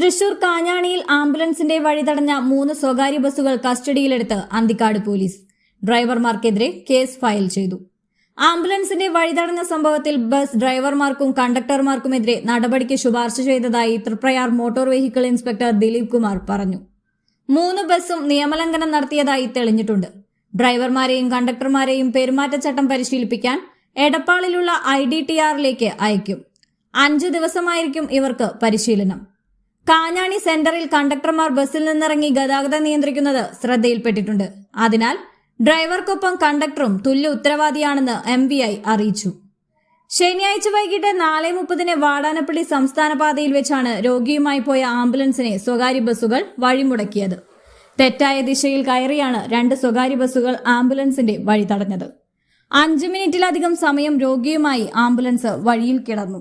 തൃശൂർ കാഞ്ഞാണിയിൽ ആംബുലൻസിന്റെ വഴി തടഞ്ഞ മൂന്ന് സ്വകാര്യ ബസ്സുകൾ കസ്റ്റഡിയിലെടുത്ത് അന്തിക്കാട് പോലീസ്. ഡ്രൈവർമാർക്കെതിരെ കേസ് ഫയൽ ചെയ്തു. ആംബുലൻസിന്റെ വഴി തടഞ്ഞ സംഭവത്തിൽ ബസ് ഡ്രൈവർമാർക്കും കണ്ടക്ടർമാർക്കുമെതിരെ നടപടിക്ക് ശുപാർശ ചെയ്തതായി Triprayar motor vehicle inspector Dileep Kumar പറഞ്ഞു. മൂന്ന് ബസ്സും നിയമലംഘനം നടത്തിയതായി തെളിഞ്ഞിട്ടുണ്ട്. ഡ്രൈവർമാരെയും കണ്ടക്ടർമാരെയും പെരുമാറ്റച്ചട്ടം പരിശീലിപ്പിക്കാൻ എടപ്പാളിലുള്ള ഐ ഡി ടി ആറിലേക്ക് അയക്കും. അഞ്ചു ദിവസമായിരിക്കും ഇവർക്ക് പരിശീലനം. കാഞ്ഞാണി സെന്ററിൽ കണ്ടക്ടർമാർ ബസ്സിൽ നിന്നിറങ്ങി ഗതാഗതം നിയന്ത്രിക്കുന്നത് ശ്രദ്ധയിൽപ്പെട്ടിട്ടുണ്ട്. അതിനാൽ ഡ്രൈവർക്കൊപ്പം കണ്ടക്ടറും തുല്യ ഉത്തരവാദിയാണെന്ന് എം ഐ അറിയിച്ചു. ശനിയാഴ്ച വൈകിട്ട് നാല് മുപ്പതിന് വാടാനപ്പള്ളി സംസ്ഥാന പാതയിൽ വെച്ചാണ് രോഗിയുമായി പോയ ആംബുലൻസിനെ സ്വകാര്യ ബസ്സുകൾ വഴിമുടക്കിയത്. തെറ്റായ ദിശയിൽ കയറിയാണ് രണ്ട് സ്വകാര്യ ബസ്സുകൾ ആംബുലൻസിന്റെ വഴി തടഞ്ഞത്. അഞ്ചു മിനിറ്റിലധികം സമയം രോഗിയുമായി ആംബുലൻസ് വഴിയിൽ കിടന്നു.